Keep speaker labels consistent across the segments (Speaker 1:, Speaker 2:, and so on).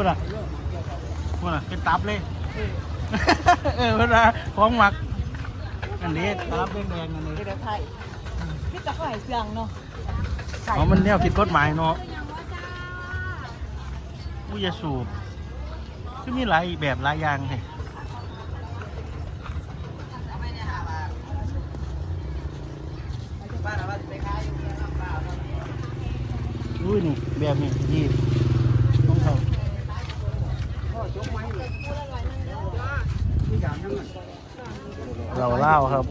Speaker 1: พูดอะพูดอะเป็นตับเลย เออเวลาของหมัก อันนี้ตับแดงๆอันนี้
Speaker 2: เดี๋ยวไทยพี่จะขายเสียงเนาะ
Speaker 1: อ๋อมันแนวผิดกฎหมายเนาะอุ้ยอยาสูบคือมีหลายแบบหลายอย่างเลยอุ้ยนี่แบบนี้ดีต้องเขา เราเล่าครับ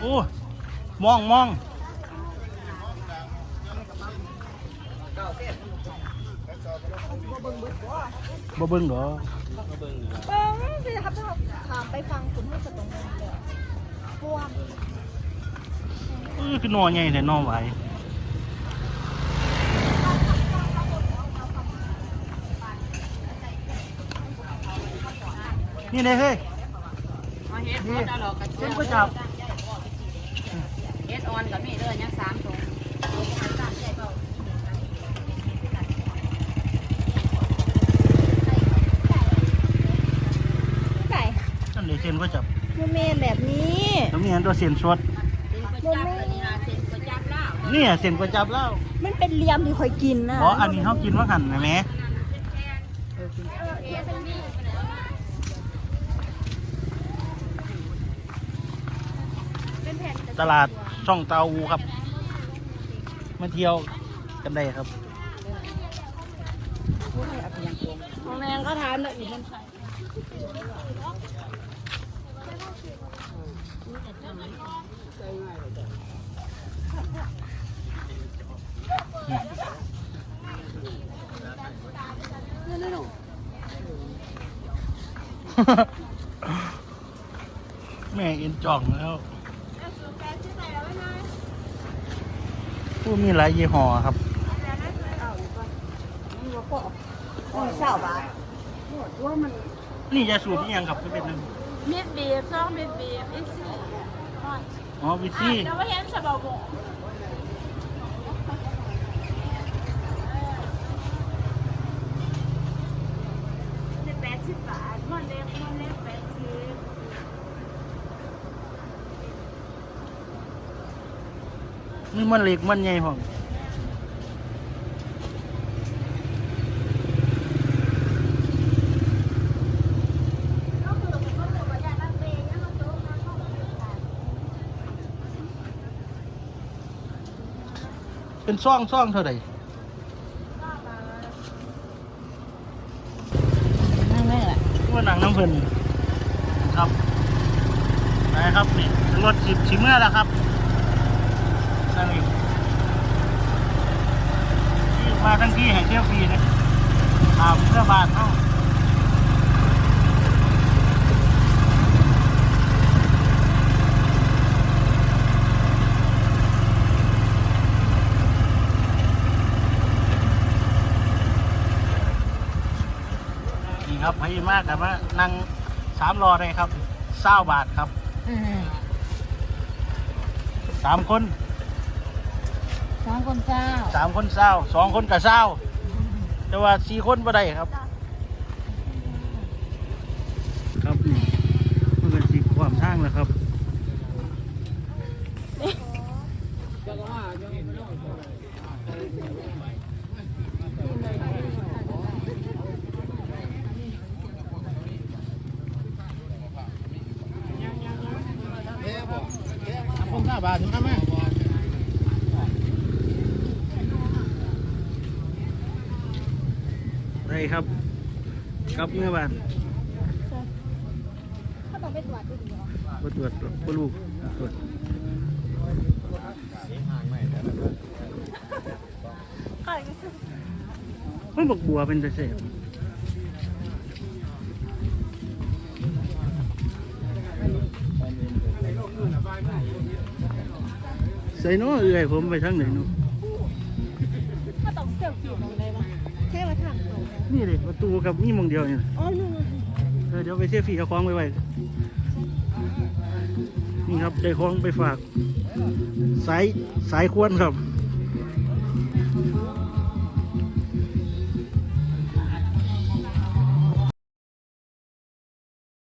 Speaker 1: โอ้มองมองบ่เบิ่งเหรอ
Speaker 2: เบิ้งสิครับถ้าถามไปฟังคุณให้สตรงนั้นเลยพวก
Speaker 1: เออคือนอนใหญ่แต่นอนไหว นี่เลยเฮ้ย
Speaker 3: มาเฮ็ดหมดแล้วหรอกกระ
Speaker 1: เส้
Speaker 3: เจี๊
Speaker 1: น
Speaker 3: ยบ
Speaker 1: ก๋วยจับ
Speaker 3: เฮ็ดออนกับมีเด้อยังสามถุง
Speaker 2: ไก่
Speaker 1: นั่นเลยเส้นก๋วยจับ
Speaker 2: โมเมนแบบนี้
Speaker 1: แล้วมีอันตัวเส้นสด
Speaker 3: เป็นก๋วยจับตัวนี้นะเส้นก๋วยจับลาว
Speaker 1: เนี่ยเส้นก๋วยจับแล้ว
Speaker 2: มันเป็นเหลี่ยมที่คอยกินนะ
Speaker 1: อ๋ออันนี้เขากินว่าหันนะแม่ ตลาดช่องเตาอูครับ มาเที่ยวกันได้ครับ
Speaker 2: ของแมงก็ทานเลยอีกมันไแม่
Speaker 1: เอ็นจ่องแล้ว ผู้มีหลายยี่ห้อครับ
Speaker 2: ม่เศร้าบาท
Speaker 1: นี่จะสูตรที่ยังครับจะเป็นนึง
Speaker 3: เม็ดบีบสองเม็ดบีบอีกสี่
Speaker 1: อ๋อวิซี่
Speaker 3: แล้วว่าเห็นสบายบ่
Speaker 2: แปดสิบบาทมันเล็กมันเล็กแปดสิบ
Speaker 1: นี่มันเล็กมันใหญ่ผมเป็นซ่องซ่องเท่าไหร่
Speaker 2: นั่งไม่แหละ
Speaker 1: ว่าหนังน้ำเพลินครับนะครับนี่รถสิบชิมเมื่อแล้วครับ นั่นเองที่มาทั้งที่ให้เที่ยวฟรีนะตามเพื่อบาทเท่านี่ครับพยมากครับว่านั่งสามรอได้ครับเศร้าบาทครับสามคน
Speaker 2: สองคนเจ้า
Speaker 1: สามคนเศร้าสองคนกับเศร้าแต่ว่าสี่คนบ่ได้ครับ ครับนี่เพื่อนสีความทางแล้วครับ
Speaker 4: ผมห้าบาทถึงห้าแม่
Speaker 1: ได้ ครับกับเมื่อบ้าน
Speaker 2: ถ้าต้องไปตรวจดูดีเหรอ
Speaker 1: มาตรวจบ่ลูกตรวจ
Speaker 2: ใครก็ซื้อ
Speaker 1: มันบอกบัวเป็นต่เศษใส่น้อเอื่อยผมไปทางไหนเนา นี่เลยประตูกับนี่หมองเดียวนี่นะ
Speaker 2: อ๋อนู่น
Speaker 1: เออเดี๋ยวไปเที่ยวฟรีเอาของไปไว้นี่ครับได้ของไปฝาก สายสายควรครับ